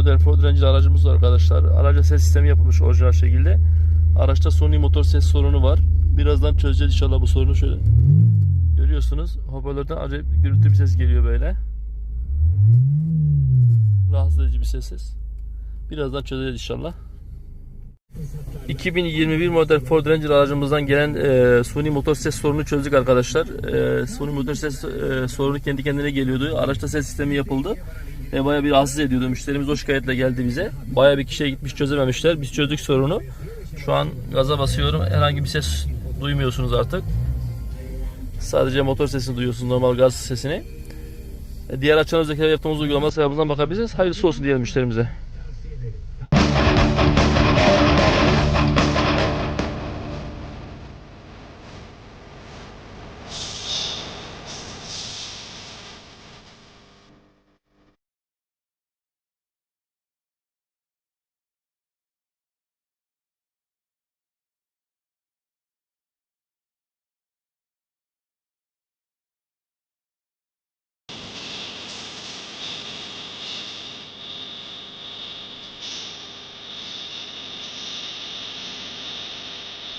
model Ford Ranger aracımız var arkadaşlar. Araca ses sistemi yapılmış orijinal şekilde. Araçta Sony motor ses sorunu var. Birazdan çözeceğiz inşallah bu sorunu şöyle. Görüyorsunuz hoparlörden acayip gürültü bir ses geliyor böyle. Rahatsız edici bir ses. Birazdan çözeceğiz inşallah. 2021 model Ford Ranger aracımızdan gelen e, suni motor ses sorunu çözdük arkadaşlar. E, suni motor ses e, sorunu kendi kendine geliyordu. Araçta ses sistemi yapıldı. Ve bayağı bir rahatsız ediyordu. Müşterimiz o şikayetle geldi bize. Bayağı bir kişiye gitmiş çözememişler. Biz çözdük sorunu. Şu an gaza basıyorum. Herhangi bir ses duymuyorsunuz artık. Sadece motor sesini duyuyorsunuz. Normal gaz sesini. E, diğer açan özellikle yaptığımız uygulama sayfamızdan bakabilirsiniz. Hayırlısı olsun diyelim müşterimize.